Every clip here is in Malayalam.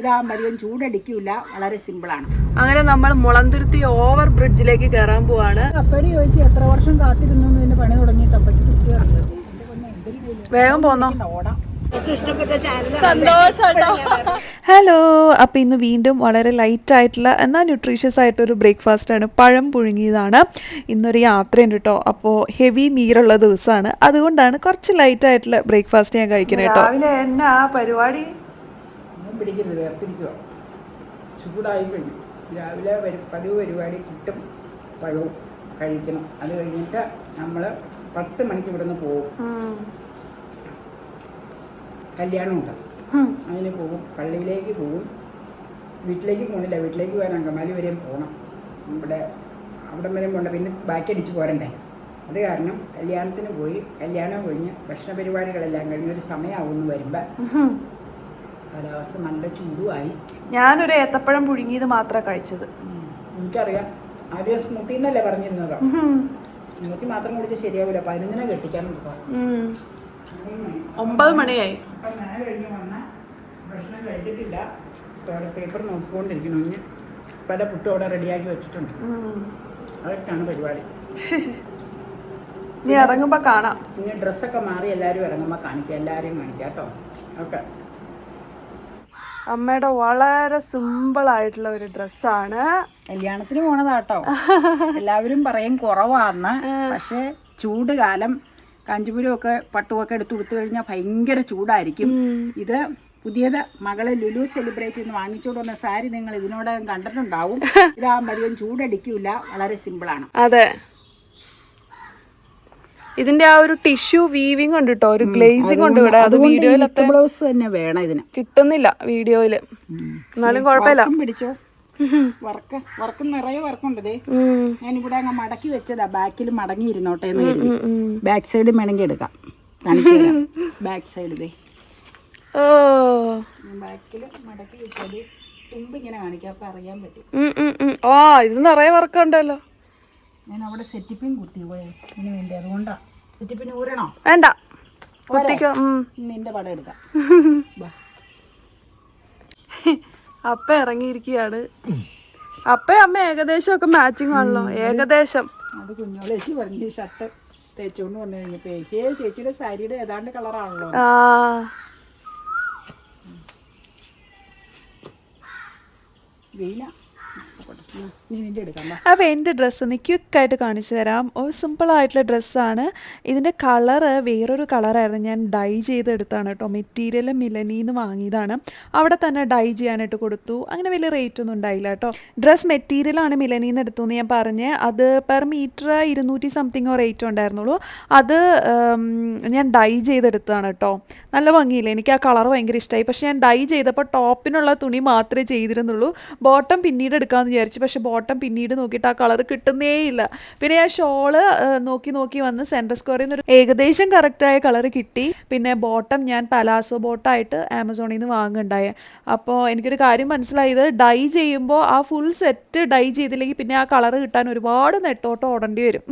ഇതാകുമ്പോൾ അധികം ചൂടടിക്കില്ല വളരെ സിമ്പിളാണ് അങ്ങനെ നമ്മൾ മുളന്തുരുത്തി ഓവർ ബ്രിഡ്ജിലേക്ക് കയറാൻ പോവാണ്. അപ്പടി ചോദിച്ചു എത്ര വർഷം കാത്തിരുന്നു എന്ന് ഇതിന്റെ പണി തുടങ്ങിയിട്ട് കുട്ടി വേഗം പോന്നോ. ഓടാം. ഏറ്റവും ഇഷ്ടപ്പെട്ട ചാനൽ സന്തോഷം ഹലോ അപ്പോൾ ഇന്ന് വീണ്ടും വളരെ ലൈറ്റ് ആയിട്ടുള്ള എന്നാൽ ന്യൂട്രീഷ്യസ് ആയിട്ടൊരു ബ്രേക്ക്ഫാസ്റ്റ് ആണ്. പഴം പുഴുങ്ങിയതാണ്. ഇന്നൊരു യാത്രയുണ്ട് കേട്ടോ. അപ്പോൾ ഹെവി മീറുള്ള ദിവസമാണ് അതുകൊണ്ടാണ് കുറച്ച് ലൈറ്റ് ആയിട്ടുള്ള ബ്രേക്ക്ഫാസ്റ്റ് ഞാൻ കഴിക്കുന്നത് കേട്ടോ. രാവിലെ എന്നാ പരിപാടി? പിടിക്കരുത് വേർതിരിക്കുക. ചൂടായി കഴിഞ്ഞു. രാവിലെ വരും പതിവ് പരിപാടി കിട്ടും പഴവും കഴിക്കണം. അത് കഴിഞ്ഞിട്ട് നമ്മൾ പത്ത് മണിക്ക് ഇവിടുന്ന് പോകും. കല്യാണം കല്യാണമുണ്ട് അതിന് പോകും. പള്ളിയിലേക്ക് പോകും. വീട്ടിലേക്ക് പോകണില്ല വീട്ടിലേക്ക് പോകാൻ അങ്കമാലി വരെയും പോകണം ഇവിടെ അവിടെ വരെയും പോകണ്ട പിന്നെ ബാക്കി അടിച്ച് പോരണ്ടേ? അത് കാരണം കല്യാണത്തിന് പോയി കല്യാണം കഴിഞ്ഞ് ഭക്ഷണ പരിപാടികളെല്ലാം കഴിഞ്ഞ് ഒരു സമയമാവുമെന്ന് വരുമ്പോൾ കാലാവസ്ഥ നല്ല ചൂടുമായി. ഞാനൊരു ഏത്തപ്പഴം പുഴുങ്ങിയത് മാത്രമേ കഴിച്ചത്. എനിക്കറിയാം. ആദ്യം സ്മൂത്തി എന്നല്ലേ പറഞ്ഞിരുന്നത് സ്മൂത്തി മാത്രം കുടിച്ച് ശരിയാവില്ല പതിനൊന്നിനെ കെട്ടിക്കാൻ. ഒമ്പത് മണിയായി. അപ്പം നേരെ കഴിഞ്ഞ് വന്ന ഭക്ഷണം കഴിച്ചിട്ടില്ല. പേപ്പർ നോക്കിക്കൊണ്ടിരിക്കുന്നു. ഇനി പല പുട്ടും അവിടെ റെഡിയാക്കി വെച്ചിട്ടുണ്ട്. അതൊക്കെയാണ് പരിപാടി. നീ ഇറങ്ങുമ്പോ കാണാം. ഇനി ഡ്രസ്സൊക്കെ മാറി എല്ലാവരും ഇറങ്ങുമ്പോൾ കാണിക്കാം. എല്ലാവരെയും കാണിക്കാം കേട്ടോ. ഓക്കെ. അമ്മയുടെ വളരെ സിമ്പിൾ ആയിട്ടുള്ള ഒരു ഡ്രസ്സാണ്. കല്യാണത്തിന് പോണതാട്ടോ. എല്ലാവരും പറയും കുറവാന്ന്. പക്ഷേ ചൂട് കാലം കാഞ്ചിപുരം ഒക്കെ പട്ടുമൊക്കെ എടുത്ത് കൊടുത്തു കഴിഞ്ഞാൽ ഭയങ്കര ചൂടായിരിക്കും. ഇത് പുതിയത് മകളെ ലുലു സെലിബ്രേറ്റ് എന്ന് വാങ്ങിച്ചുകൊണ്ട് വന്ന സാരി നിങ്ങൾ ഇതിനോടകം കണ്ടിട്ടുണ്ടാവും. ഇതാ മതിയും ചൂടടിക്കില്ല വളരെ സിമ്പിൾ ആണ്. അതെ. ഇതിന്റെ ആ ഒരു ടിഷ്യൂ വീവിങ് ഉണ്ട് കേട്ടോ ഒരു ഗ്ലേസിംഗ് ഉണ്ട് ഇവിടെ. അത് വീഡിയോയിൽ ബ്ലൗസ് തന്നെ വേണം ഇതിന്. കിട്ടുന്നില്ല വീഡിയോയിൽ എന്നാലും കുഴപ്പമില്ല. പിടിച്ചോ? വർക്ക് വർക്ക് നിറയെ വർക്കുണ്ട് ദേ. ഉം. ഞാനിവിടെ അങ്ങ് മടക്കി വെച്ചതാ. ബാക്കിൽ മടങ്ങി ഇരുന്നോട്ടെ എന്ന് കരുതി. ബാക്ക് സൈഡ് വേണമെങ്കിൽ എടുക്കാം. ബാക്ക് സൈഡ് ദേ. ഓ. ബാക്കിൽ മടക്കി വെച്ചത് തുമ്പ് ഇങ്ങനെ കാണിക്കാം. അപ്പം അറിയാൻ പറ്റും. ഉം, ഉം, ഉം. ആ ഇത് നിറയെ വർക്ക് ഉണ്ടല്ലോ. ഞാൻ അവിടെ സെറ്റിപ്പിൻ കുത്തി പോയാ. വേണ്ടി. അതുകൊണ്ടാ. വേണ്ട. കുത്തിക്കോ. നിന്റെ പടം എടുക്കാം. അപ്പ ഇറങ്ങിയിരിക്കുകയാണ് അപ്പ അമ്മ ഏകദേശം ഒക്കെ മാച്ചിങ് ആണല്ലോ ഏകദേശം. അത് കുഞ്ഞോളെ ചേച്ചി പറഞ്ഞു ഷർട്ട് തേച്ചുകൊണ്ട് വന്നു കഴിഞ്ഞപ്പോ ഏ ചേച്ചിയുടെ സാരിയുടെ ഏതാണ്ട് കളറാണല്ലോ വെയില. അപ്പോൾ എന്റെ ഡ്രസ്സ് ഒന്ന് ക്വിക്കായിട്ട് കാണിച്ചു തരാം. ഒരു സിമ്പിൾ ആയിട്ടുള്ള ഡ്രസ്സാണ് ഇതിന്റെ കളറ് വേറൊരു കളറായിരുന്നു ഞാൻ ഡൈ ചെയ്തെടുത്താണ് കേട്ടോ. മെറ്റീരിയൽ മിലനിന്ന് വാങ്ങിയതാണ്. അവിടെ തന്നെ ഡൈ ചെയ്യാനായിട്ട് കൊടുത്തു. അങ്ങനെ വലിയ റേറ്റ് ഒന്നും ഉണ്ടായില്ല കേട്ടോ. ഡ്രസ്സ് മെറ്റീരിയലാണ് മിലനിന്ന് എടുത്തു എന്ന് ഞാൻ പറഞ്ഞ്. അത് പെർ മീറ്റർ ഇരുന്നൂറ്റി സംതിങ്ങോ റേറ്റ് ഉണ്ടായിരുന്നുള്ളൂ. അത് ഞാൻ ഡൈ ചെയ്തെടുത്തതാണ് കേട്ടോ. നല്ല ഭംഗിയില്ല? എനിക്ക് ആ കളർ ഭയങ്കര ഇഷ്ടമായി പക്ഷേ ഞാൻ ഡൈ ചെയ്തപ്പോൾ ടോപ്പിനുള്ള തുണി മാത്രമേ ചെയ്തിരുന്നുള്ളൂ. ബോട്ടം പിന്നീട് എടുക്കാമെന്ന് വിചാരിച്ചു. പക്ഷേ പിന്നീട് നോക്കിയിട്ട് ആ കളർ കിട്ടുന്നേ ഇല്ല പിന്നെ ആ ഷോൾ നോക്കി നോക്കി വന്ന് സെൻട്രൽ സ്ക്വയറിൽ നിന്ന് ഒരു ഏകദേശം കറക്റ്റായ കളർ കിട്ടി. പിന്നെ ബോട്ടം ഞാൻ പലാസോ ബോട്ടായിട്ട് ആമസോണിൽ നിന്ന് വാങ്ങുണ്ടായേ അപ്പോൾ എനിക്കൊരു കാര്യം മനസ്സിലായത് ഡൈ ചെയ്യുമ്പോൾ ആ ഫുൾ സെറ്റ് ഡൈ ചെയ്തില്ലെങ്കിൽ പിന്നെ ആ കളർ കിട്ടാൻ ഒരുപാട് നെട്ടോട്ടം ഓടേണ്ടി വരും.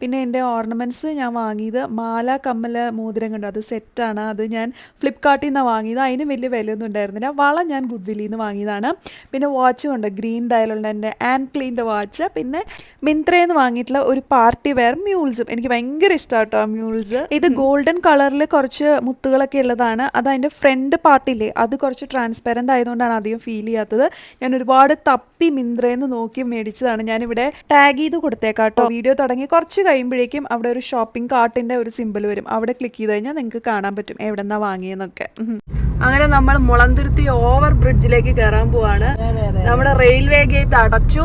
പിന്നെ എന്റെ ഓർണമെന്റ്സ് ഞാൻ വാങ്ങിയത് മാല കമ്മൽ മോതിരം കണ്ടു? അത് സെറ്റാണ് അത് ഞാൻ ഫ്ലിപ്കാർട്ടിൽ നിന്നാണ് വാങ്ങിയത്. അതിന് വലിയ വിലയൊന്നും ഉണ്ടായിരുന്നില്ല. വള ഞാൻ ഗുഡ് വില്ലിൽ നിന്ന് വാങ്ങിയതാണ്. പിന്നെ വാച്ചും ഉണ്ട്? ഗ്രീൻ ഡയലുള്ള എന്റെ ആൻഡ് ക്ലീന്റെ വാച്ച് പിന്നെ മിന്ത്രയിൽ നിന്ന് വാങ്ങിയിട്ടുള്ള ഒരു പാർട്ടി വെയർ മ്യൂൾസും എനിക്ക് ഭയങ്കര ഇഷ്ടമാണ് കേട്ടോ ആ മ്യൂൾസ് ഇത് ഗോൾഡൻ കളറിൽ കുറച്ച് മുത്തുകളൊക്കെ ഉള്ളതാണ്. അത് അതിന്റെ ഫ്രണ്ട് പാർട്ടില്ലേ അത് കുറച്ച് ട്രാൻസ്പെറന്റ് ആയതുകൊണ്ടാണ് അധികം ഫീൽ ചെയ്യാത്തത്. ഞാൻ ഒരുപാട് തപ്പി മിന്ത്രയിൽ നിന്ന് നോക്കി മേടിച്ചതാണ്. ഞാനിവിടെ ടാഗ് ചെയ്ത് കൊടുത്തേക്കാട്ടോ. വീഡിയോ തുടങ്ങി. കുറച്ച് കഴിയുമ്പോഴേക്കും അവിടെ ഒരു ഷോപ്പിംഗ് കാർട്ടിന്റെ ഒരു സിമ്പിൾ വരും. അവിടെ ക്ലിക്ക് ചെയ്ത് കഴിഞ്ഞാൽ നിങ്ങൾക്ക് കാണാൻ പറ്റും എവിടെ നിന്നാണ് വാങ്ങിയെന്നൊക്കെ അങ്ങനെ നമ്മൾ മുളന്തുരുത്തി ഓവർ ബ്രിഡ്ജിലേക്ക് കയറാൻ പോവാണ്. നമ്മുടെ റെയിൽവേ ഗേറ്റ് അടച്ചു.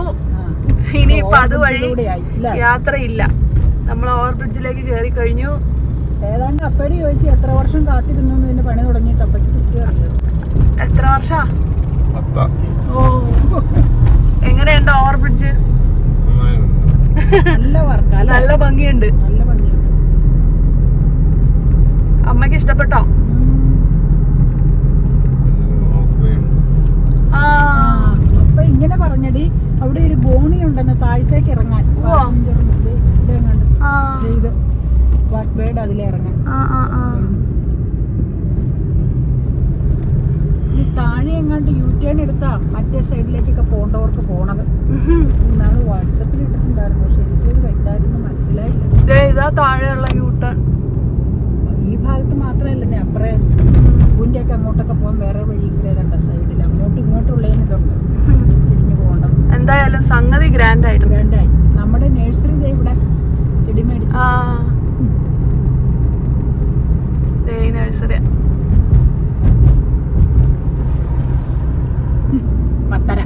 ഇനി അതുവഴി? യാത്രയില്ല. നമ്മൾ ഓവർ ബ്രിഡ്ജിലേക്ക് കയറി കഴിഞ്ഞു. ഏതാണ്ട് അപ്പടി ചോദിച്ചു എത്ര വർഷം കാത്തിരുന്നു ഇതിന്റെ പണി തുടങ്ങിയിട്ട് അപ്പയ്ക്ക് എത്ര വർഷാ? ഓ. എങ്ങനെയുണ്ട് ഓവർ ബ്രിഡ്ജ് നന്നായിട്ടുണ്ട് നല്ല ഭംഗിയുണ്ട്. അമ്മയ്ക്ക് ഇഷ്ടപ്പെട്ടോ? അപ്പൊ ഇങ്ങനെ പറഞ്ഞടി അവിടെ ഒരു ഗോണി ഉണ്ടെന്ന് താഴത്തേക്ക് ഇറങ്ങാൻ ഇത് അതിലിറങ്ങാൻ ആ ആ ആ ഈ താഴെ എങ്ങാണ്ട് യു ടേൺ എടുത്താ മറ്റേ സൈഡിലേക്കൊക്കെ പോകേണ്ടവർക്ക് പോണത്. ഇന്നാൾ വാട്സപ്പിൽ ഇട്ടിട്ടുണ്ടായിരുന്നു. പക്ഷെ എനിക്ക് വ്യക്തമായിട്ടൊന്നും മനസ്സിലായില്ല. ഇതാ താഴെയുള്ള യൂട്ടേൺ ഈ ഭാഗത്ത് മാത്രമല്ലേ അപ്പറേ പൂവിന്റെ ഒക്കെ അങ്ങോട്ടൊക്കെ പോകാൻ വേറെ വഴി കൂടെ കണ്ട? സൈഡിൽ അങ്ങോട്ടും ഇങ്ങോട്ടുള്ളതിന് ഇതുണ്ട്. തിരിഞ്ഞു പോകേണ്ടത്. എന്തായാലും സംഗതി ഗ്രാൻഡ് ആയിട്ട് ഗ്രാൻഡായി നമ്മുടെ നഴ്സറി ഇതേ ഇവിടെ. ചെടി മേടിച്ചു. നഴ്സറി പത്തര.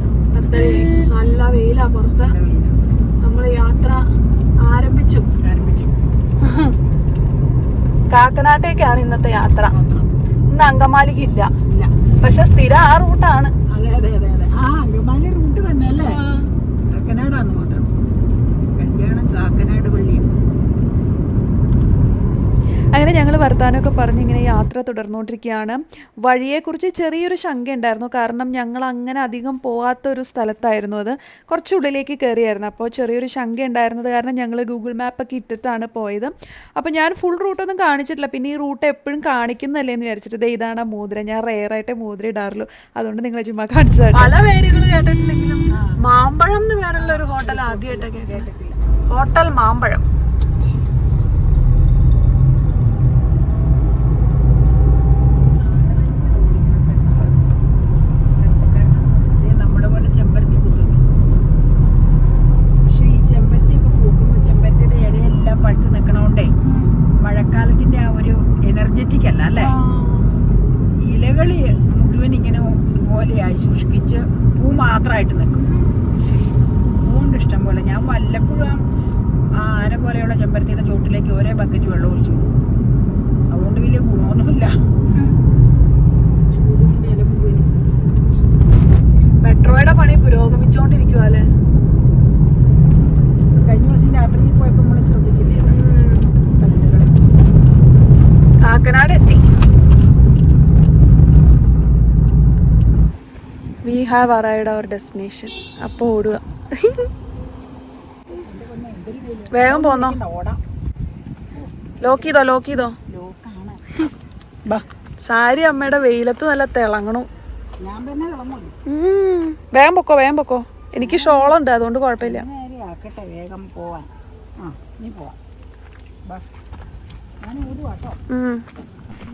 നല്ല വെയിലാ പുറത്ത്. നമ്മൾ യാത്ര ആരംഭിച്ചു. ആരംഭിച്ചു. കാക്കനാട്ടേക്കാണ് ഇന്നത്തെ യാത്ര. ഇന്ന് അങ്കമാലിക്ക് ഇല്ല. ഇല്ല. പക്ഷെ സ്ഥിരം ആ റൂട്ടാണ്. അതെ അതെ അതെ അതെ. ആ അങ്കമാലി റൂട്ട് തന്നെ അല്ലേ കാക്കനാടാന്ന് മാത്രം. കല്യാണം കാക്കനാട് പള്ളിയും. അങ്ങനെ ഞങ്ങൾ വർത്താനമൊക്കെ പറഞ്ഞ് ഇങ്ങനെ യാത്ര തുടർന്നുകൊണ്ടിരിക്കുകയാണ് വഴിയെക്കുറിച്ച് ചെറിയൊരു ശങ്ക ഉണ്ടായിരുന്നു കാരണം ഞങ്ങൾ അങ്ങനെ അധികം പോകാത്ത ഒരു സ്ഥലത്തായിരുന്നു അത്. കുറച്ച് ഉള്ളിലേക്ക് കയറിയായിരുന്നു. അപ്പോൾ ചെറിയൊരു ശങ്ക ഉണ്ടായിരുന്നത് കാരണം ഞങ്ങൾ ഗൂഗിൾ മാപ്പൊക്കെ ഇട്ടിട്ടാണ് പോയത്. അപ്പോൾ ഞാൻ ഫുൾ റൂട്ടൊന്നും കാണിച്ചിട്ടില്ല. പിന്നെ ഈ റൂട്ട് എപ്പോഴും കാണിക്കുന്നല്ലേ എന്ന് വിചാരിച്ചിട്ട് ദേ ഇതാണ് മോതിര മോതിരം. ഞാൻ റെയറായിട്ട് മോതിര ഇടാറുള്ളൂ. അതുകൊണ്ട് നിങ്ങളെ ചുമ്മാ കാണിച്ചതാണ് പല പേരുകൾ കേട്ടിട്ടുണ്ടെങ്കിലും മാമ്പഴം എന്ന് പേരുള്ള ഒരു ഹോട്ടൽ ആദ്യമായിട്ടൊക്കെ കേട്ടിട്ടില്ല ഹോട്ടൽ മാമ്പഴം. കാക്കനാട് എത്തി we have arrived our destination അപ്പോൾ ഓടുക. വേഗം പോന്നോ? ഓടാം ലോക്ക് ചെയ്തോ ലോക്ക് ചെയ്തോ? സാരി അമ്മയുടെ വെയിലത്ത് നല്ല തിളങ്ങണു. വേഗം പൊക്കോ വേഗം പൊക്കോ. എനിക്ക് ഷോളുണ്ട് അതുകൊണ്ട് കുഴപ്പമില്ല. വേഗം പോവാൻ. ആ നീ പോവാം ബാ ഞാൻ ഓടുവാട്ടോ ഉം.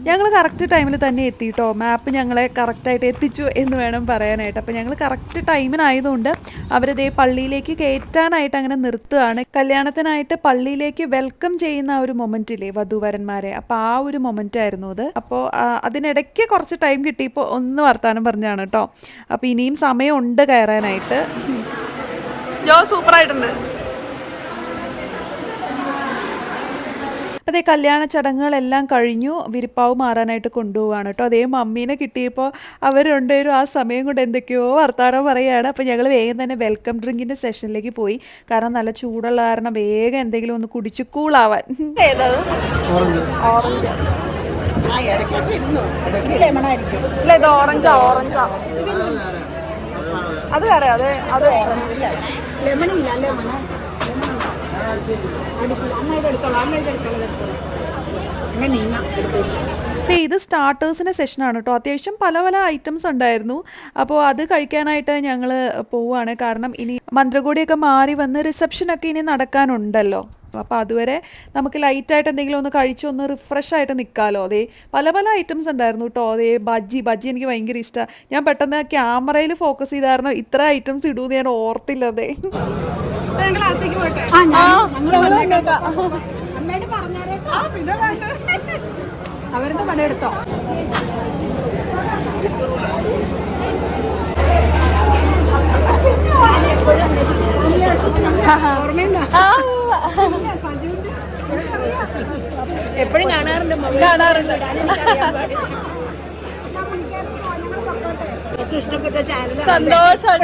ഞങ്ങൾ കറക്റ്റ് ടൈമിൽ തന്നെ എത്തി എത്തിയിട്ടോ മാപ്പ് ഞങ്ങളെ കറക്റ്റായിട്ട് എത്തിച്ചു എന്ന് വേണം പറയാനായിട്ട്. അപ്പോൾ ഞങ്ങൾ കറക്റ്റ് ടൈമിനായതുകൊണ്ട് അവരിതേ പള്ളിയിലേക്ക് കയറ്റാനായിട്ട് അങ്ങനെ നിർത്തുകയാണ്. കല്യാണത്തിനായിട്ട് പള്ളിയിലേക്ക് വെൽക്കം ചെയ്യുന്ന ആ ഒരു മൊമെന്റ് ഇല്ലേ വധുവരന്മാരെ? അപ്പോൾ ആ ഒരു മൊമെന്റ് ആയിരുന്നു അത്. അപ്പോൾ അതിനിടയ്ക്ക് കുറച്ച് ടൈം കിട്ടിയപ്പോൾ ഒന്ന് വർത്താനം പറഞ്ഞാണ് കേട്ടോ അപ്പോൾ ഇനിയും സമയമുണ്ട് കയറാനായിട്ട്. ജോ സൂപ്പർ അതേ കല്യാണ ചടങ്ങുകളെല്ലാം കഴിഞ്ഞു. വിരിപ്പാവ് മാറാനായിട്ട് കൊണ്ടുപോവാണ് കേട്ടോ. അതേ മമ്മീനെ കിട്ടിയപ്പോൾ അവർ രണ്ടുപേരും ആ സമയം കൊണ്ട് എന്തൊക്കെയോ വർത്താനം പറയുകയാണ് അപ്പോൾ ഞങ്ങൾ വേഗം തന്നെ വെൽക്കം ഡ്രിങ്കിന്റെ സെഷനിലേക്ക് പോയി. കാരണം നല്ല ചൂടുള്ള കാരണം വേഗം എന്തെങ്കിലും ഒന്ന് കുടിച്ച് കൂളാവാൻ. ഓറഞ്ച് ഇല്ല ഇത് അത് അറിയാം അതെ അത് ഓറഞ്ച് ലെമണില്ല ലെമൺ അമ്മയുടെ എടുത്തോളാം അമ്മയുടെ എടുത്തോളാം എടുത്തോളാം അങ്ങനെ നീങ്ങാം എടുത്തു വെച്ച് ദേ ഇത് സ്റ്റാർട്ടേഴ്സിന്റെ സെഷനാണ് കേട്ടോ അത്യാവശ്യം പല പല ഐറ്റംസ് ഉണ്ടായിരുന്നു. അപ്പോൾ അത് കഴിക്കാനായിട്ട് ഞങ്ങൾ പോവുകയാണ് കാരണം ഇനി മന്ത്രകോടിയൊക്കെ മാറി വന്ന് റിസപ്ഷനൊക്കെ ഇനി നടക്കാനുണ്ടല്ലോ. അപ്പോൾ അതുവരെ നമുക്ക് ലൈറ്റായിട്ട് എന്തെങ്കിലും ഒന്ന് കഴിച്ച് ഒന്ന് റിഫ്രഷ് ആയിട്ട് നിൽക്കാമല്ലോ അതേ പല പല ഐറ്റംസ് ഉണ്ടായിരുന്നു കേട്ടോ അതേ ബജ്ജി. ബജ്ജി എനിക്ക് ഭയങ്കര ഇഷ്ടമാണ് ഞാൻ പെട്ടെന്ന് ക്യാമറയിൽ ഫോക്കസ് ചെയ്ത കാരണം ഇത്ര ഐറ്റംസ് ഇടൂന്ന് ഞാൻ ഓർത്തില്ല അതേ ആ പിന്നെ അവരുടെ പണിയെടുത്തോ എപ്പോഴും കാണാറുണ്ട് കാണാറുണ്ട്. ഏറ്റവും ഇഷ്ടപ്പെട്ട ചാനൽ സന്തോഷം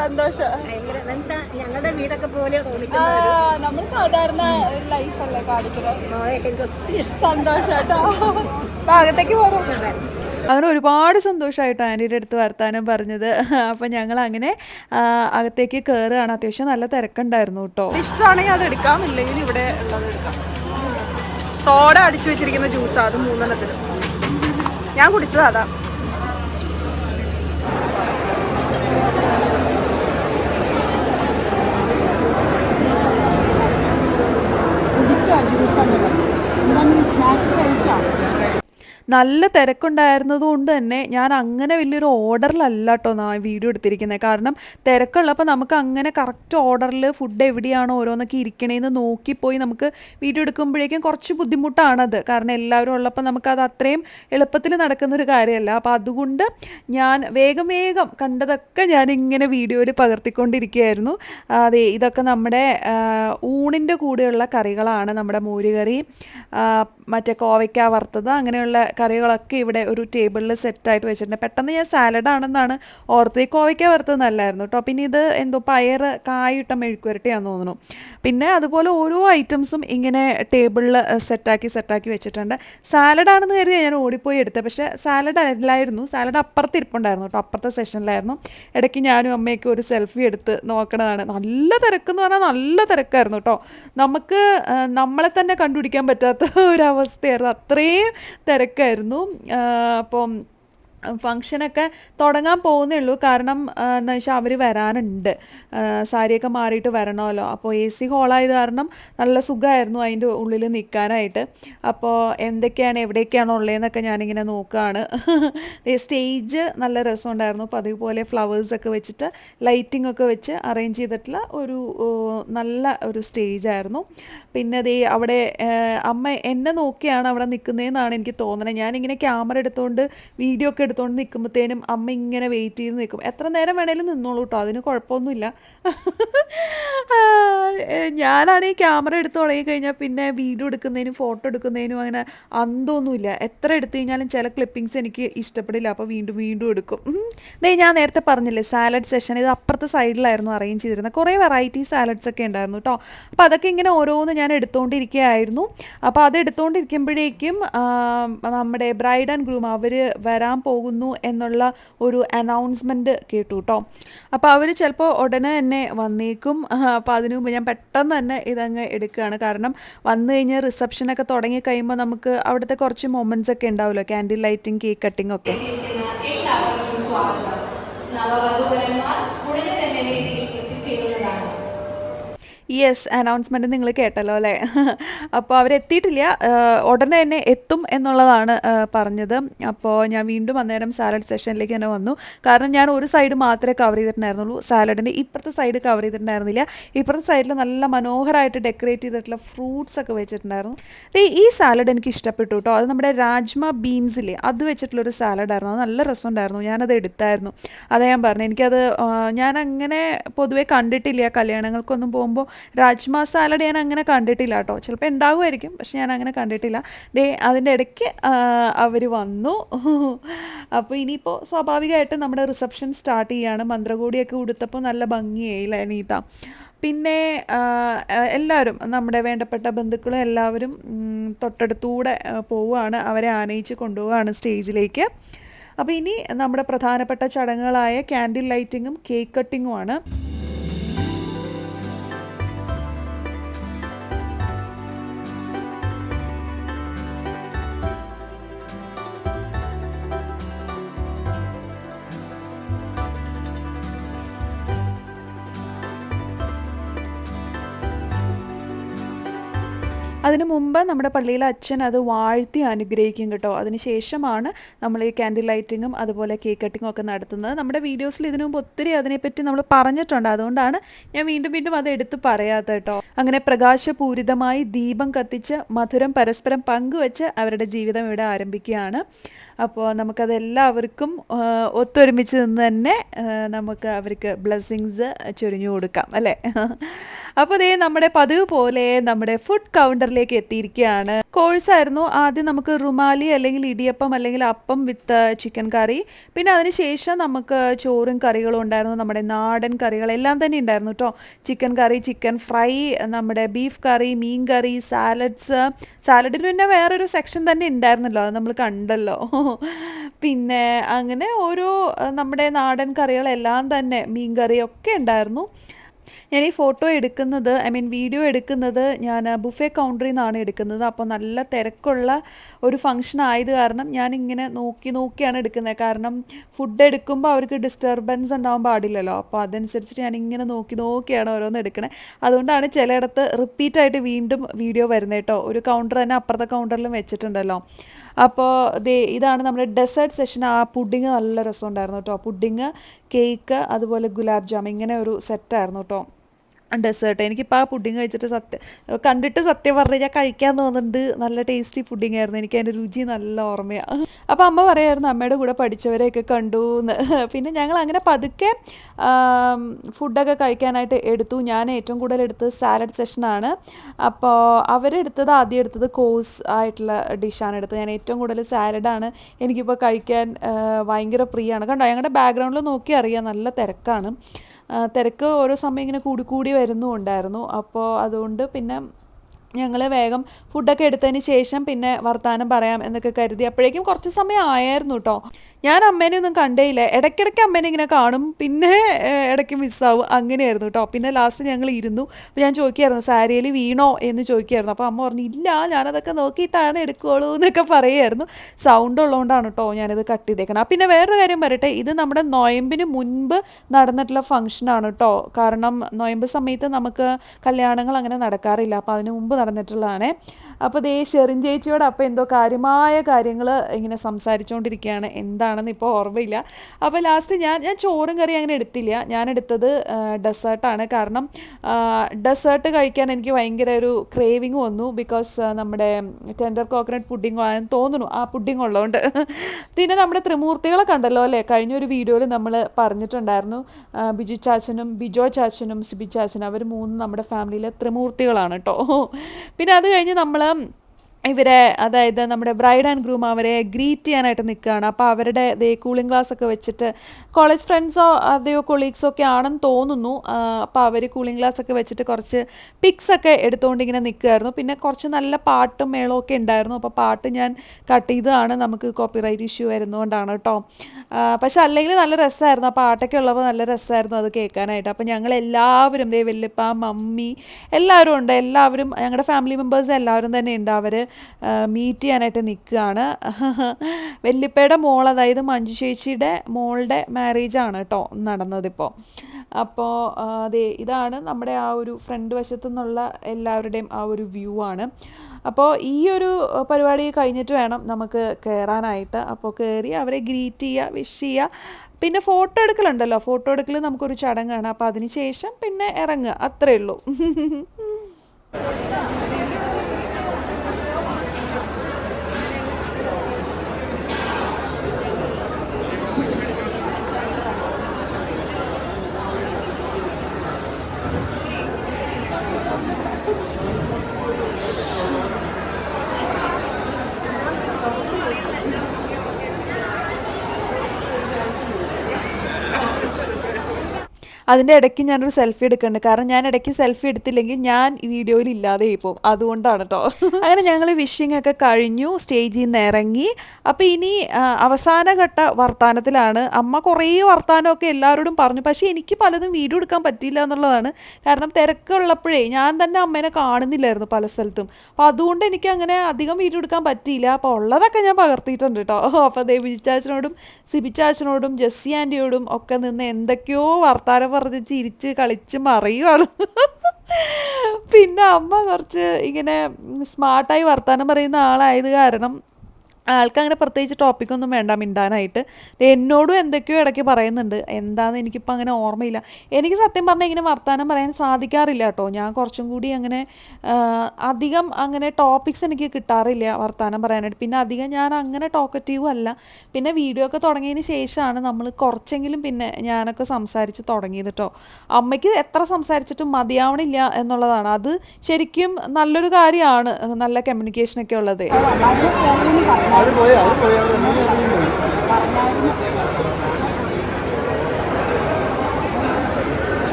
സന്തോഷം. ഞങ്ങളുടെ വീടൊക്കെ പോലെ നമ്മൾ സാധാരണ ലൈഫല്ലേ കാണിക്കുന്നത് ഒത്തിരി സന്തോഷാട്ടോ. ഭാഗത്തേക്ക് പോകും അങ്ങനെ ഒരുപാട് സന്തോഷമായിട്ട് ആന്റിയുടെ അടുത്ത് വർത്താനം പറഞ്ഞത്. അപ്പോൾ ഞങ്ങൾ അങ്ങനെ അകത്തേക്ക് കയറുകയാണ് അത്യാവശ്യം നല്ല തിരക്കുണ്ടായിരുന്നു കേട്ടോ. ഇഷ്ടമാണെങ്കിൽ അത് എടുക്കാം ഇല്ലെങ്കിൽ ഇവിടെ ഉള്ളത് എടുക്കാം. സോഡ അടിച്ചു വെച്ചിരിക്കുന്ന ജ്യൂസാണ് അത് മൂന്നെണ്ണത്തിന് ഞാൻ കുടിച്ചത് അതാ. 这就是上面的，你把你们起来吃点饺。നല്ല തിരക്കുണ്ടായിരുന്നതുകൊണ്ട് തന്നെ ഞാൻ അങ്ങനെ വലിയൊരു ഓർഡറിലല്ല കേട്ടോ വീഡിയോ എടുത്തിരിക്കുന്നത്. കാരണം തിരക്കുള്ളപ്പോൾ നമുക്ക് അങ്ങനെ കറക്റ്റ് ഓർഡറിൽ ഫുഡ് എവിടെയാണ് ഓരോന്നൊക്കെ ഇരിക്കണേന്ന് നോക്കിപ്പോയി നമുക്ക് വീഡിയോ എടുക്കുമ്പോഴേക്കും കുറച്ച് ബുദ്ധിമുട്ടാണത്. കാരണം എല്ലാവരും ഉള്ളപ്പോൾ നമുക്കത് അത്രയും എളുപ്പത്തിൽ നടക്കുന്നൊരു കാര്യമല്ല. അപ്പോൾ അതുകൊണ്ട് ഞാൻ വേഗം വേഗം കണ്ടതൊക്കെ ഞാൻ ഇങ്ങനെ വീഡിയോയിൽ പകർത്തിക്കൊണ്ടിരിക്കുകയായിരുന്നു. അതെ ഇതൊക്കെ നമ്മുടെ ഊണിന്റെ കൂടെയുള്ള കറികളാണ് നമ്മുടെ മോരുകറി. മറ്റേ കോവയ്ക്ക വറുത്തത് അങ്ങനെയുള്ള കറികളൊക്കെ ഇവിടെ ഒരു ടേബിളിൽ സെറ്റായിട്ട് വെച്ചിട്ടുണ്ട്. പെട്ടെന്ന് ഞാൻ സാലഡാണെന്നാണ് ഓർത്ത് ഈ കോവയ്ക്ക വറുത്തത് നല്ലായിരുന്നു കേട്ടോ. പിന്നെ ഇത് എന്തോ പയർ കായിട്ട മെഴുക്കുരട്ടിയാന്ന് തോന്നുന്നു. പിന്നെ അതുപോലെ ഓരോ ഐറ്റംസും ഇങ്ങനെ ടേബിളിൽ സെറ്റാക്കി സെറ്റാക്കി വെച്ചിട്ടുണ്ട്. സാലഡാണെന്ന് കരുതി ഞാൻ ഓടിപ്പോയി എടുത്തത്. പക്ഷേ സാലഡ് അല്ലായിരുന്നു. സാലഡ് അപ്പുറത്ത് ഇരിപ്പുണ്ടായിരുന്നു കേട്ടോ. അപ്പുറത്തെ സെഷനിലായിരുന്നു ഇടയ്ക്ക് ഞാനും അമ്മയൊക്കെ ഒരു സെൽഫി എടുത്ത് നോക്കണതാണ്. നല്ല തിരക്കെന്ന് പറഞ്ഞാൽ നല്ല തിരക്കായിരുന്നു കേട്ടോ. നമുക്ക് നമ്മളെ തന്നെ കണ്ടുപിടിക്കാൻ പറ്റാത്ത ഒരവസ്ഥയായിരുന്നു അത്രയും തിരക്കായിരുന്നു. അപ്പം ഫങ്ഷനൊക്കെ തുടങ്ങാൻ പോകുന്നേ ഉള്ളൂ കാരണം എന്ന് വെച്ചാൽ അവർ വരാനുണ്ട്. സാരിയൊക്കെ മാറിയിട്ട് വരണമല്ലോ. അപ്പോൾ എ സി ഹോളായത് കാരണം നല്ല സുഖമായിരുന്നു അതിന്റെ ഉള്ളിൽ നിൽക്കാനായിട്ട്. അപ്പോൾ എന്തൊക്കെയാണ് എവിടെയൊക്കെയാണ് ഉള്ളതെന്നൊക്കെ ഞാനിങ്ങനെ നോക്കുകയാണ് സ്റ്റേജ് നല്ല രസമുണ്ടായിരുന്നു. അപ്പോൾ അതുപോലെ ഫ്ലവേഴ്സൊക്കെ വെച്ചിട്ട് ലൈറ്റിംഗ് ഒക്കെ വെച്ച് അറേഞ്ച് ചെയ്തിട്ടുള്ള ഒരു നല്ല ഒരു സ്റ്റേജായിരുന്നു. പിന്നെ ദേ അവിടെ അമ്മ എന്നെ നോക്കിയാണ് അവിടെ നിൽക്കുന്നതെന്നാണ് എനിക്ക് തോന്നുന്നത് ഞാനിങ്ങനെ ക്യാമറ എടുത്തുകൊണ്ട് വീഡിയോ ഒക്കെ എടുത്തുകൊണ്ട് നിൽക്കുമ്പോഴത്തേനും അമ്മ ഇങ്ങനെ വെയിറ്റ് ചെയ്ത് നിൽക്കും എത്ര നേരം വേണേലും നിന്നോളൂ കേട്ടോ അതിന് കുഴപ്പമൊന്നുമില്ല. ഞാനാണ് ഈ ക്യാമറ എടുത്ത് തുടങ്ങി കഴിഞ്ഞാൽ പിന്നെ വീഡിയോ എടുക്കുന്നതിനും ഫോട്ടോ എടുക്കുന്നതിനും അങ്ങനെ അന്തമൊന്നുമില്ല. എത്ര എടുത്തു കഴിഞ്ഞാലും ചില ക്ലിപ്പിങ്സ് എനിക്ക് ഇഷ്ടപ്പെടില്ല അപ്പോൾ വീണ്ടും വീണ്ടും എടുക്കും. ദേ ഞാൻ നേരത്തെ പറഞ്ഞില്ലേ സാലഡ് സെഷൻ ഇത് അപ്പുറത്തെ സൈഡിലായിരുന്നു അറേഞ്ച് ചെയ്തിരുന്നത്. കുറേ വെറൈറ്റി സാലഡ്സ് ഒക്കെ ഉണ്ടായിരുന്നു കേട്ടോ അപ്പോൾ അതൊക്കെ ഇങ്ങനെ ഓരോന്ന് ഞാൻ എടുത്തുകൊണ്ടിരിക്കുകയായിരുന്നു അപ്പോൾ അത് എടുത്തുകൊണ്ടിരിക്കുമ്പോഴേക്കും നമ്മുടെ ബ്രൈഡ് ആൻഡ് ഗ്രൂം അവർ വരാൻ പോകുന്നു എന്നുള്ള ഒരു അനൗൺസ്മെന്റ് കേട്ടു കേട്ടോ അപ്പോൾ അവർ ചിലപ്പോൾ ഉടനെ തന്നെ വന്നേക്കും. അപ്പോൾ അതിനു മുമ്പ് ഞാൻ പെട്ടെന്ന് തന്നെ ഇതങ്ങ് എടുക്കുകയാണ്. കാരണം വന്നു കഴിഞ്ഞാൽ റിസപ്ഷനൊക്കെ തുടങ്ങി കഴിയുമ്പോൾ നമുക്ക് അവിടുത്തെ കുറച്ച് മൊമെന്റ്സ് ഒക്കെ ഉണ്ടാവുമല്ലോ. ക്യാൻഡിൽ ലൈറ്റിംഗ് കേക്ക് കട്ടിംഗ് ഒക്കെ. നവവധുവരന്മാർ ഉടനെ തന്നെ യെസ് അനൗൺസ്മെന്റ് നിങ്ങൾ കേട്ടല്ലോ അല്ലേ? അപ്പോൾ അവരെത്തിയിട്ടില്ല. ഉടനെ തന്നെ എത്തും എന്നുള്ളതാണ് പറഞ്ഞത്. അപ്പോൾ ഞാൻ വീണ്ടും അന്നേരം സാലഡ് സെഷനിലേക്ക് തന്നെ വന്നു. കാരണം ഞാൻ ഒരു സൈഡ് മാത്രമേ കവർ ചെയ്തിട്ടുണ്ടായിരുന്നുള്ളൂ. സാലഡിന്റെ ഇപ്പുറത്തെ സൈഡ് കവർ ചെയ്തിട്ടുണ്ടായിരുന്നില്ല. ഇപ്പുറത്തെ സൈഡിൽ നല്ല മനോഹരമായിട്ട് ഡെക്കറേറ്റ് ചെയ്തിട്ടുള്ള ഫ്രൂട്ട്സ് ഒക്കെ വെച്ചിട്ടുണ്ടായിരുന്നു. ഈ സാലഡ് എനിക്ക് ഇഷ്ടപ്പെട്ടു കേട്ടോ അത് നമ്മുടെ രാജ്മ ബീൻസില്ലേ അത് വെച്ചിട്ടുള്ളൊരു സാലഡായിരുന്നു അത് നല്ല രസമുണ്ടായിരുന്നു. ഞാനത് എടുത്തായിരുന്നു. അതാ ഞാൻ പറഞ്ഞു. എനിക്കത് ഞാൻ അങ്ങനെ പൊതുവേ കണ്ടിട്ടില്ല. കല്യാണങ്ങൾക്കൊന്നും പോകുമ്പോൾ രാജ്മ സാലഡ് ഞാൻ അങ്ങനെ കണ്ടിട്ടില്ല കേട്ടോ. ചിലപ്പോൾ ഉണ്ടാവുമായിരിക്കും പക്ഷെ ഞാൻ അങ്ങനെ കണ്ടിട്ടില്ല. ദേ അതിന്റെ ഇടയ്ക്ക് അവർ വന്നു. അപ്പോൾ ഇനിയിപ്പോൾ സ്വാഭാവികമായിട്ടും നമ്മുടെ റിസപ്ഷൻ സ്റ്റാർട്ട് ചെയ്യാണ്. മന്ത്രകോടിയൊക്കെ ഉടുത്തപ്പോൾ നല്ല ഭംഗിയായില്ല അനീത? പിന്നെ എല്ലാവരും നമ്മുടെ വേണ്ടപ്പെട്ട ബന്ധുക്കളും എല്ലാവരും തൊട്ടടുത്തൂടെ പോവുകയാണ്. അവരെ ആനയിച്ച് കൊണ്ടുപോവുകയാണ് സ്റ്റേജിലേക്ക്. അപ്പോൾ ഇനി നമ്മുടെ പ്രധാനപ്പെട്ട ചടങ്ങുകളായ ക്യാൻഡിൽ ലൈറ്റിങ്ങും കേക്ക് കട്ടിങ്ങുമാണ് അതിന് മുമ്പ് നമ്മുടെ പള്ളിയിലെ അച്ഛൻ അത് വാഴ്ത്തി അനുഗ്രഹിക്കും കേട്ടോ. അതിന് ശേഷമാണ് നമ്മൾ ഈ ക്യാൻഡിൽ ലൈറ്റിങ്ങും അതുപോലെ കേക്ക് കട്ടിങ്ങും ഒക്കെ നടത്തുന്നത്. നമ്മുടെ വീഡിയോസിൽ ഇതിനു മുമ്പ് ഒത്തിരി അതിനെപ്പറ്റി നമ്മൾ പറഞ്ഞിട്ടുണ്ട്. അതുകൊണ്ടാണ് ഞാൻ വീണ്ടും വീണ്ടും അത് എടുത്ത് പറയാത്ത കേട്ടോ. അങ്ങനെ പ്രകാശപൂരിതമായി ദീപം കത്തിച്ച് മധുരം പരസ്പരം പങ്കുവെച്ച് അവരുടെ ജീവിതം ഇവിടെ ആരംഭിക്കുകയാണ്. അപ്പോൾ നമുക്കത് എല്ലാവർക്കും ആ, ഒത്തൊരുമിച്ച് നിന്ന് തന്നെ നമുക്ക് അവർക്ക് ബ്ലെസ്സിങ്സ് ചൊരിഞ്ഞു കൊടുക്കാം അല്ലേ? അപ്പോൾ ദേ നമ്മുടെ പതിവ് പോലെ നമ്മുടെ ഫുഡ് കൗണ്ടറിലേക്ക് എത്തിയിരിക്കുകയാണ്. കോഴ്സായിരുന്നു ആദ്യം നമുക്ക് റുമാലി അല്ലെങ്കിൽ ഇടിയപ്പം അല്ലെങ്കിൽ അപ്പം വിത്ത് ചിക്കൻ കറി പിന്നെ അതിനുശേഷം നമുക്ക് ചോറും കറികളും ഉണ്ടായിരുന്നു. നമ്മുടെ നാടൻ കറികൾ എല്ലാം തന്നെ ഉണ്ടായിരുന്നു കേട്ടോ ചിക്കൻ കറി ചിക്കൻ ഫ്രൈ നമ്മുടെ ബീഫ് കറി മീൻ കറി സാലഡ്സ് സാലഡിന് പിന്നെ വേറൊരു സെക്ഷൻ തന്നെ ഉണ്ടായിരുന്നല്ലോ. അത് നമ്മൾ കണ്ടല്ലോ. പിന്നെ അങ്ങനെ ഓരോ നമ്മുടെ നാടൻ കറികളെല്ലാം തന്നെ മീൻ കറിയൊക്കെ ഉണ്ടായിരുന്നു. ഞാൻ ഈ ഫോട്ടോ എടുക്കുന്നത് ഐ മീൻ വീഡിയോ എടുക്കുന്നത് ഞാൻ ബുഫേ കൗണ്ടറിൽ നിന്നാണ് എടുക്കുന്നത്. അപ്പോൾ നല്ല തിരക്കുള്ള ഒരു ഫംഗ്ഷൻ ആയത് കാരണം ഞാൻ ഇങ്ങനെ നോക്കി നോക്കിയാണ് എടുക്കുന്നത്. കാരണം ഫുഡ് എടുക്കുമ്പോൾ അവർക്ക് ഡിസ്റ്റർബൻസ് ഉണ്ടാവാൻ പാടില്ലല്ലോ. അപ്പോൾ അതനുസരിച്ചിട്ട് ഞാൻ ഇങ്ങനെ നോക്കി നോക്കിയാണ് ഓരോന്ന് എടുക്കണേ. അതുകൊണ്ടാണ് ചിലയിടത്ത് റിപ്പീറ്റ് ആയിട്ട് വീണ്ടും വീഡിയോ വരുന്നത് കേട്ടോ. ഒരു കൗണ്ടർ തന്നെ അപ്പുറത്തെ കൗണ്ടറിലും വെച്ചിട്ടുണ്ടല്ലോ. അപ്പോൾ ദേ ഇതാണ് നമ്മുടെ ഡെസേർട്ട് സെഷൻ ആ പുഡിങ് നല്ല രസമുണ്ടായിരുന്നു കേട്ടോ. പുഡിങ് കേക്ക് അതുപോലെ ഗുലാബ് ജാം ഇങ്ങനെ ഒരു സെറ്റായിരുന്നു കേട്ടോ. ഡെസേർട്ട് എനിക്കിപ്പോൾ ആ പുഡിങ് കഴിച്ചിട്ട് സത്യം കണ്ടിട്ട് സത്യം പറഞ്ഞു ഞാൻ കഴിക്കാൻ തോന്നുന്നുണ്ട്. നല്ല ടേസ്റ്റി പുഡിങ് ആയിരുന്നു. എനിക്ക് അതിന്റെ രുചി നല്ല ഓർമ്മയാണ് അപ്പോൾ അമ്മ പറയായിരുന്നു അമ്മയുടെ കൂടെ പഠിച്ചവരെയൊക്കെ കണ്ടു എന്ന് പിന്നെ ഞങ്ങൾ അങ്ങനെ പതുക്കെ ഫുഡൊക്കെ കഴിക്കാനായിട്ട് എടുത്തു. ഞാൻ ഏറ്റവും കൂടുതൽ എടുത്തത് സാലഡ് സെഷനാണ് അപ്പോൾ അവരെടുത്തത് ആദ്യം എടുത്തത് കോഴ്സ് ആയിട്ടുള്ള ഡിഷാണ് എടുത്തത്. ഞാൻ ഏറ്റവും കൂടുതൽ സാലഡാണ് എനിക്കിപ്പോൾ കഴിക്കാൻ ഭയങ്കര പ്രിയമാണ്. കണ്ടോ? ഞങ്ങളുടെ ബാക്ക്ഗ്രൗണ്ടിൽ നോക്കി അറിയാം നല്ല തിരക്കാണ്. തിരക്ക് ഓരോ സമയം ഇങ്ങനെ കൂടി കൂടി അപ്പോൾ അതുകൊണ്ട് പിന്നെ ഞങ്ങൾ വേഗം ഫുഡൊക്കെ എടുത്തതിന് ശേഷം പിന്നെ വർത്തമാനം പറയാം എന്നൊക്കെ കരുതി. അപ്പോഴേക്കും കുറച്ച് സമയം ആയായിരുന്നു കേട്ടോ ഞാൻ അമ്മേനെ ഒന്നും കണ്ടേയില്ല. ഇടയ്ക്കിടയ്ക്ക് അമ്മേനെ ഇങ്ങനെ കാണും. പിന്നെ ഇടയ്ക്ക് മിസ്സാവും അങ്ങനെയായിരുന്നു കേട്ടോ പിന്നെ ലാസ്റ്റ് ഞങ്ങൾ ഇരുന്നു. അപ്പോൾ ഞാൻ ചോദിക്കായിരുന്നു സാരിയിൽ വീണോ? എന്ന് ചോദിക്കായിരുന്നു അപ്പോൾ അമ്മ പറഞ്ഞു ഇല്ല ഞാനതൊക്കെ നോക്കിയിട്ടാണ് എടുക്കുകയുള്ളൂ എന്നൊക്കെ പറയുമായിരുന്നു സൗണ്ട് ഉള്ളതുകൊണ്ടാണ് കേട്ടോ ഞാനിത് കട്ട് ചെയ്തേക്കണം. പിന്നെ വേറൊരു കാര്യം പറയട്ടെ. ഇത് നമ്മുടെ നൊയമ്പിന് മുൻപ് നടന്നിട്ടുള്ള ഫംഗ്ഷനാണ് കേട്ടോ കാരണം നൊയമ്പ് സമയത്ത് നമുക്ക് കല്യാണങ്ങൾ അങ്ങനെ നടക്കാറില്ല. അപ്പോൾ അതിന് മുമ്പ് നടന്നിട്ടുള്ളതാണ്. അപ്പോൾ ദേ ഷെറിൻ ചേച്ചിയോട് അപ്പോൾ എന്തോ കാര്യമായ കാര്യങ്ങൾ ഇങ്ങനെ സംസാരിച്ചുകൊണ്ടിരിക്കുകയാണ് എന്താണെന്ന് ഇപ്പോൾ ഓർമ്മയില്ല. അപ്പോൾ ലാസ്റ്റ് ഞാൻ ഞാൻ ചോറും കറി അങ്ങനെ എടുത്തില്ല. ഞാൻ എടുത്തത് ഡെസേർട്ടാണ് കാരണം ഡെസേർട്ട് കഴിക്കാൻ എനിക്ക് ഭയങ്കര ഒരു ക്രേവിങ് വന്നു. ബിക്കോസ് നമ്മുടെ ടെൻഡർ കോക്കനട്ട് പുഡിംഗ് ആണെന്ന് തോന്നുന്നു. ആ പുഡിംഗ് ഉള്ളതുകൊണ്ട്. പിന്നെ നമ്മുടെ ത്രിമൂർത്തികളെ കണ്ടല്ലോ അല്ലേ? കഴിഞ്ഞ ഒരു വീഡിയോയിൽ നമ്മൾ പറഞ്ഞിട്ടുണ്ടായിരുന്നു. ബിജു ചാച്ചനും ബിജോ ചാച്ചനും സിബി ചാച്ചനും. അവർ മൂന്ന് നമ്മുടെ ഫാമിലിയിലെ ത്രിമൂർത്തികളാണ് കേട്ടോ പിന്നെ അത് കഴിഞ്ഞ് നമ്മൾ ഇവരെ അതായത് നമ്മുടെ ബ്രൈഡ് ആൻഡ് ഗ്രൂം അവരെ ഗ്രീറ്റ് ചെയ്യാനായിട്ട് നിൽക്കുകയാണ്. അപ്പോൾ അവരുടെ ദേ കൂളിംഗ് ഗ്ലാസ് ഒക്കെ വെച്ചിട്ട് കോളേജ് ഫ്രണ്ട്സോ അതെയോ കൊളീഗ്സോ ഒക്കെ ആണെന്ന് തോന്നുന്നു. അപ്പോൾ അവർ കൂളിംഗ് ഗ്ലാസ് ഒക്കെ വെച്ചിട്ട് കുറച്ച് പിക്സ് ഒക്കെ എടുത്തുകൊണ്ട് ഇങ്ങനെ നിൽക്കുമായിരുന്നു പിന്നെ കുറച്ച് നല്ല പാട്ടും മേളവും ഒക്കെ ഉണ്ടായിരുന്നു. അപ്പോൾ പാട്ട് ഞാൻ കട്ട് ചെയ്തതാണ്. നമുക്ക് കോപ്പിറൈറ്റ് ഇഷ്യൂ വരുന്നതുകൊണ്ടാണ് കേട്ടോ. പക്ഷെ അല്ലെങ്കിൽ നല്ല രസമായിരുന്നു. ആ പാട്ടൊക്കെ ഉള്ളപ്പോൾ നല്ല രസമായിരുന്നു അത് കേൾക്കാനായിട്ട്. അപ്പോൾ ഞങ്ങൾ എല്ലാവരും ദേ വല്യപ്പ മമ്മി എല്ലാവരും ഉണ്ട്. എല്ലാവരും ഞങ്ങളുടെ ഫാമിലി മെമ്പേഴ്സ് എല്ലാവരും തന്നെ ഉണ്ട്. അവർ മീറ്റ് ചെയ്യാനായിട്ട് നിൽക്കുകയാണ്. വല്യപ്പയുടെ മോൾ അതായത് മഞ്ജു ചേച്ചിയുടെ മോളുടെ മാരേജ് ആണ് കേട്ടോ നടന്നതിപ്പോൾ. അപ്പോൾ അതെ ഇതാണ് നമ്മുടെ ആ ഒരു ഫ്രണ്ട് വശത്തു നിന്നുള്ള എല്ലാവരുടെയും ആ ഒരു വ്യൂ ആണ്. അപ്പോൾ ഈ ഒരു പരിപാടി കഴിഞ്ഞിട്ട് വേണം നമുക്ക് കയറാനായിട്ട് അപ്പോൾ കയറി അവരെ ഗ്രീറ്റ് ചെയ്യുക വിഷ് ചെയ്യുക പിന്നെ ഫോട്ടോ എടുക്കലുണ്ടല്ലോ ഫോട്ടോ എടുക്കൽ നമുക്കൊരു ചടങ്ങാണ്. അപ്പോൾ അതിന് ശേഷം പിന്നെ ഇറങ്ങുക. അത്രേ ഉള്ളൂ. അതിന്റെ ഇടയ്ക്ക് ഞാനൊരു സെൽഫി എടുക്കുന്നുണ്ട്. കാരണം ഞാൻ ഇടയ്ക്ക് സെൽഫി എടുത്തില്ലെങ്കിൽ ഞാൻ ഈ വീഡിയോയിൽ ഇല്ലാതെ പോകും. അതുകൊണ്ടാണ് കേട്ടോ അങ്ങനെ ഞങ്ങൾ വിഷിംഗ് ഒക്കെ കഴിഞ്ഞു. സ്റ്റേജിൽ നിന്ന് ഇറങ്ങി. അപ്പോൾ ഇനി അവസാനഘട്ട വർത്താനത്തിലാണ്. അമ്മ കുറേ വർത്തമാനമൊക്കെ എല്ലാവരോടും പറഞ്ഞു. പക്ഷേ എനിക്ക് പലതും വീഡിയോ എടുക്കാൻ പറ്റിയില്ല എന്നുള്ളതാണ്. കാരണം തിരക്കുള്ളപ്പോഴേ ഞാൻ തന്നെ അമ്മേനെ കാണുന്നില്ലായിരുന്നു പല സ്ഥലത്തും. അപ്പോൾ അതുകൊണ്ട് എനിക്ക് അങ്ങനെ അധികം വീഡിയോ എടുക്കാൻ പറ്റിയില്ല. അപ്പോൾ ഉള്ളതൊക്കെ ഞാൻ പകർത്തിയിട്ടുണ്ട് കേട്ടോ അപ്പോൾ ദേവിചാച്ചനോടും ചാച്ചനോടും സിബി ചാച്ചനോടും ജെസ്സി ആന്റിയോടും ഒക്കെ നിന്ന് എന്തൊക്കെയോ വർത്താനം പറഞ്ഞ് ചിരിച്ച് കളിച്ച് മറിയുവാണ്. പിന്നെ അമ്മ കുറച്ച് ഇങ്ങനെ സ്മാർട്ടായി വർത്തമാനം പറയുന്ന ആളായത് കാരണം ആൾക്ക് അങ്ങനെ പ്രത്യേകിച്ച് ടോപ്പിക്കൊന്നും വേണ്ട മിണ്ടാനായിട്ട്. എന്നോടും എന്തൊക്കെയോ ഇടയ്ക്ക് പറയുന്നുണ്ട്. എന്താണെന്ന് എനിക്കിപ്പോൾ അങ്ങനെ ഓർമ്മയില്ല. എനിക്ക് സത്യം പറഞ്ഞാൽ ഇങ്ങനെ വർത്തമാനം പറയാൻ സാധിക്കാറില്ല കേട്ടോ. ഞാൻ കുറച്ചും കൂടി അങ്ങനെ അധികം അങ്ങനെ ടോപ്പിക്സ് എനിക്ക് കിട്ടാറില്ല വർത്തമാനം പറയാനായിട്ട്. പിന്നെ അധികം ഞാൻ അങ്ങനെ ടോക്കറ്റീവും അല്ല. പിന്നെ വീഡിയോ ഒക്കെ തുടങ്ങിയതിന് ശേഷമാണ് നമ്മൾ കുറച്ചെങ്കിലും പിന്നെ ഞാനൊക്കെ സംസാരിച്ച് തുടങ്ങിയത് കേട്ടോ അമ്മയ്ക്ക് എത്ര സംസാരിച്ചിട്ടും മതിയാവണില്ല എന്നുള്ളതാണ്. അത് ശരിക്കും നല്ലൊരു കാര്യമാണ്. നല്ല കമ്മ്യൂണിക്കേഷനൊക്കെ ഉള്ളത്.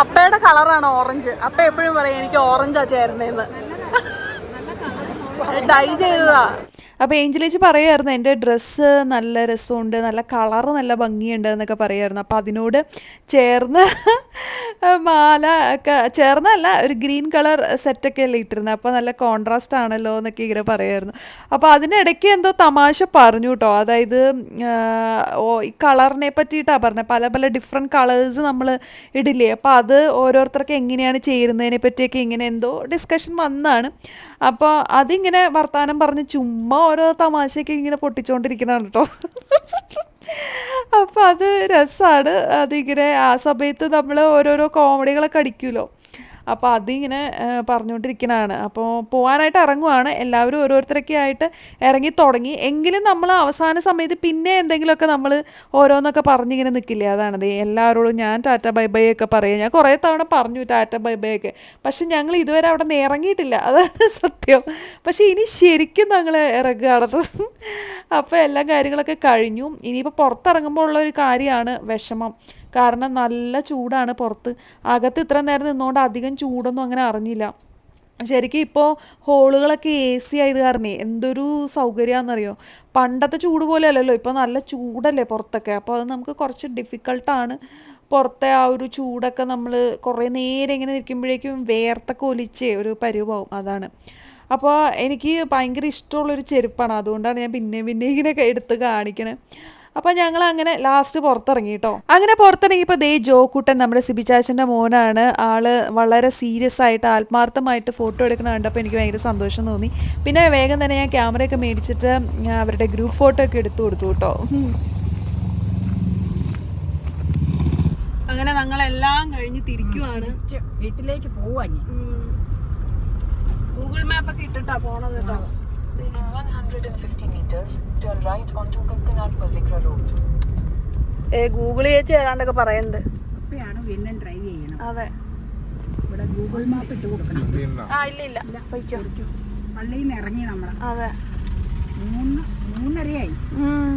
അപ്പയുടെ കളറാണ് ഓറഞ്ച്. അപ്പ എപ്പോഴും പറയും എനിക്ക് ഓറഞ്ചാ ചേരണേന്ന് ഡൈ ചെയ്തതാ. അപ്പോൾ ഏഞ്ചലേച്ചി പറയുമായിരുന്നു എന്റെ ഡ്രസ്സ് നല്ല രസമുണ്ട് നല്ല കളറ് നല്ല ഭംഗിയുണ്ട് എന്നൊക്കെ പറയുമായിരുന്നു അപ്പോൾ അതിനോട് ചേർന്ന് മാല ഒക്കെ ചേർന്നല്ല ഒരു ഗ്രീൻ കളർ സെറ്റൊക്കെ അല്ലേ ഇട്ടിരുന്നത് അപ്പോൾ നല്ല കോൺട്രാസ്റ്റ് ആണല്ലോ എന്നൊക്കെ ഇങ്ങനെ പറയുമായിരുന്നു അപ്പോൾ അതിനിടയ്ക്ക് എന്തോ തമാശ പറഞ്ഞു കേട്ടോ. അതായത് ഓ ഈ കളറിനെ പറ്റിയിട്ടാണ് പറഞ്ഞത് പല പല ഡിഫറെന്റ് കളേഴ്സ് നമ്മൾ ഇടില്ലേ. അപ്പോൾ അത് ഓരോരുത്തർക്ക് എങ്ങനെയാണ് ചേരുന്നതിനെ പറ്റിയൊക്കെ ഇങ്ങനെ എന്തോ ഡിസ്കഷൻ വന്നാണ്. അപ്പോൾ അതിങ്ങനെ വർത്തമാനം പറഞ്ഞ് ചുമ്മാ ഓരോ തമാശയൊക്കെ ഇങ്ങനെ പൊട്ടിച്ചുകൊണ്ടിരിക്കുന്നതാണ് കേട്ടോ അപ്പോൾ അത് രസമാണ് അതിങ്ങനെ ആ സമയത്ത് നമ്മൾ ഓരോരോ കോമഡികളൊക്കെ അടിക്കുമല്ലോ അപ്പോൾ അതിങ്ങനെ പറഞ്ഞുകൊണ്ടിരിക്കുന്നതാണ് അപ്പോൾ പോകാനായിട്ട് ഇറങ്ങുവാണ്. എല്ലാവരും ഓരോരുത്തരൊക്കെ ആയിട്ട് ഇറങ്ങി തുടങ്ങി. എങ്കിലും നമ്മൾ അവസാന സമയത്ത് പിന്നെ എന്തെങ്കിലുമൊക്കെ നമ്മൾ ഓരോന്നൊക്കെ പറഞ്ഞിങ്ങനെ നിൽക്കില്ലേ അതാണത് എല്ലാവരോടും ഞാൻ ടാറ്റ ബൈ ബൈ ഒക്കെ പറയുക ഞാൻ കുറേ തവണ പറഞ്ഞു ടാറ്റ ബൈ ബൈ ഒക്കെ. പക്ഷെ ഞങ്ങൾ ഇതുവരെ അവിടെ നിന്ന് ഇറങ്ങിയിട്ടില്ല. അതാണ് സത്യം. പക്ഷേ ഇനി ശരിക്കും ഞങ്ങൾ ഇറങ്ങുകയാണത് അപ്പോൾ എല്ലാ കാര്യങ്ങളൊക്കെ കഴിഞ്ഞു. ഇനിയിപ്പോൾ പുറത്തിറങ്ങുമ്പോൾ ഉള്ള ഒരു കാര്യമാണ് വിഷമം. കാരണം നല്ല ചൂടാണ് പുറത്ത്. അകത്ത് ഇത്ര നേരം നിന്നുകൊണ്ട് അധികം ചൂടൊന്നും അങ്ങനെ അറിഞ്ഞില്ല. ശരിക്കും ഇപ്പോൾ ഹോളുകളൊക്കെ എ സി ആയത് കാരണേ എന്തൊരു സൗകര്യമാണെന്നറിയോ പണ്ടത്തെ ചൂട് പോലെ അല്ലല്ലോ ഇപ്പോൾ നല്ല ചൂടല്ലേ പുറത്തൊക്കെ. അപ്പോൾ അത് നമുക്ക് കുറച്ച് ഡിഫിക്കൾട്ടാണ് പുറത്തെ ആ ഒരു ചൂടൊക്കെ നമ്മൾ കുറേ നേരം ഇങ്ങനെ നിൽക്കുമ്പോഴേക്കും വേർത്തൊക്കെ ഒലിച്ചേ ഒരു പരുവാവും അതാണ്. അപ്പോൾ എനിക്ക് ഭയങ്കര ഇഷ്ടമുള്ളൊരു ചെരുപ്പാണ്. അതുകൊണ്ടാണ് ഞാൻ പിന്നെ പിന്നെ ഇങ്ങനെയൊക്കെ എടുത്ത് കാണിക്കണേ. അപ്പോൾ ഞങ്ങൾ അങ്ങനെ ലാസ്റ്റ് പുറത്തിറങ്ങി കേട്ടോ അങ്ങനെ പുറത്തിറങ്ങിയപ്പോൾ ദേ ജോക്കുട്ടൻ നമ്മുടെ സിബിചാച്ചന്റെ മോനാണ്. ആൾ വളരെ സീരിയസ് ആയിട്ട് ആത്മാർത്ഥമായിട്ട് ഫോട്ടോ എടുക്കുന്ന കണ്ടപ്പോൾ എനിക്ക് ഭയങ്കര സന്തോഷം തോന്നി. പിന്നെ വേഗം തന്നെ ഞാൻ ക്യാമറയൊക്കെ മേടിച്ചിട്ട് അവരുടെ ഗ്രൂപ്പ് ഫോട്ടോ ഒക്കെ എടുത്തു കൊടുത്തു കേട്ടോ. അങ്ങനെ ഞങ്ങളെല്ലാം കഴിഞ്ഞ് തിരിക്കുവാണ്. വീട്ടിലേക്ക് പോവാ ഗൂഗിൾ മാപ്പ് ഒക്കെ ഇട്ടിട്ടാ പോണത് കേട്ടോ. In 150 meters, turn right onto Kakkanad Pallikra Road. ഏ ഗൂഗിൾ ചേച്ചി ഏതാണ്ടൊക്കെ പറയുന്നുണ്ട്. ഇപ്പോഴാണ് വീണ്ടും ഡ്രൈവ് ചെയ്യണം. അതെ. ഇവിടെ ഗൂഗിൾ മാപ്പ് ഇട്ട് കൊടുക്കണം. ആ ഇല്ല ഇല്ല. പൊയ്ക്കോ. പള്ളിയിൽ നിന്ന് ഇറങ്ങി നമ്മൾ അതെ. മൂന്ന് മൂന്നരയായി. ഉം.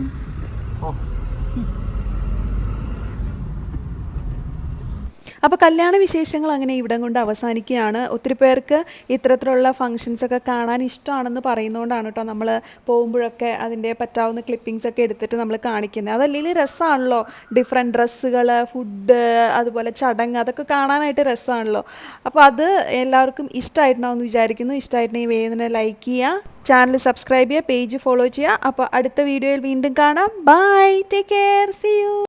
അപ്പോൾ കല്യാണ വിശേഷങ്ങൾ അങ്ങനെ ഇവിടം കൊണ്ട് അവസാനിക്കുകയാണ്. ഒത്തിരി പേർക്ക് ഇത്തരത്തിലുള്ള ഫങ്ഷൻസ് ഒക്കെ കാണാൻ ഇഷ്ടമാണെന്ന് പറയുന്നതുകൊണ്ടാണ് കേട്ടോ നമ്മൾ പോകുമ്പോഴൊക്കെ അതിന്റെ പറ്റാവുന്ന ക്ലിപ്പിങ്സ് ഒക്കെ എടുത്തിട്ട് നമ്മൾ കാണിക്കുന്നത്. അതല്ലെങ്കിൽ രസമാണല്ലോ. ഡിഫറെന്റ് ഡ്രസ്സുകൾ ഫുഡ് അതുപോലെ ചടങ്ങ് അതൊക്കെ കാണാനായിട്ട് രസമാണല്ലോ. അപ്പോൾ അത് എല്ലാവർക്കും ഇഷ്ടമായിട്ടുണ്ടാവും വിചാരിക്കുന്നു. ഇഷ്ടമായിട്ടുണ്ടെങ്കിൽ വേദന ലൈക്ക് ചെയ്യുക. ചാനൽ സബ്സ്ക്രൈബ് ചെയ്യുക പേജ് ഫോളോ ചെയ്യുക. അപ്പോൾ അടുത്ത വീഡിയോയിൽ വീണ്ടും കാണാം. Bye take care see you